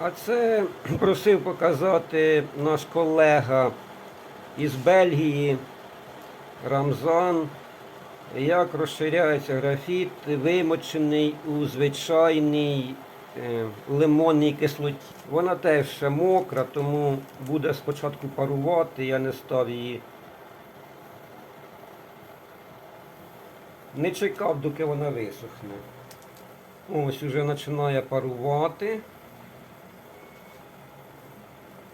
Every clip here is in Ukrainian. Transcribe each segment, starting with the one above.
А це просив показати наш колега із Бельгії Рамзан, як розширяється графіт, вимочений у звичайній е, лимонній кислоті. Вона теж ще мокра, тому буде спочатку парувати, я не став її. Не чекав, доки вона висохне. Ось уже починає парувати.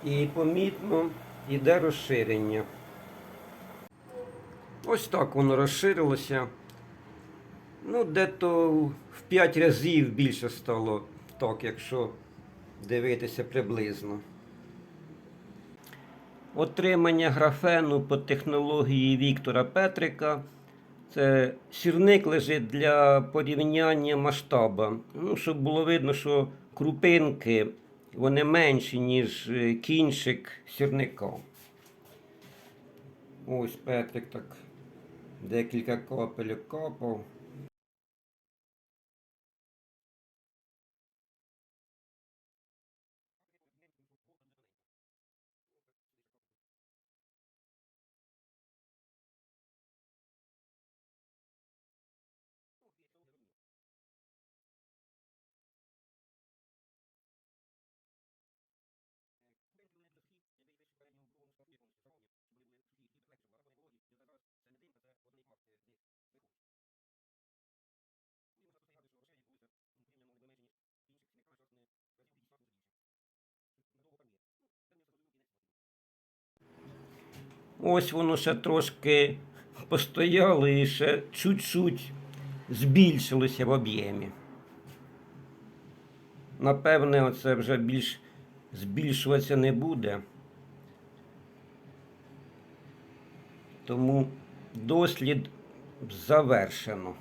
І помітно йде розширення. Ось так воно розширилося. Ну, дето в 5 разів більше стало так, якщо дивитися приблизно. Отримання графену по технології Віктора Петрика. Це сірник лежить для порівняння масштаба. Ну, щоб було видно, що крупинки вони менші, ніж е, кінчик сірника. Ось Петрик так декілька капель капав. Ось воно ще трошки постояло і ще чуть-чуть збільшилося в об'ємі. Напевне, оце вже більш збільшуватися не буде. Тому дослід завершено.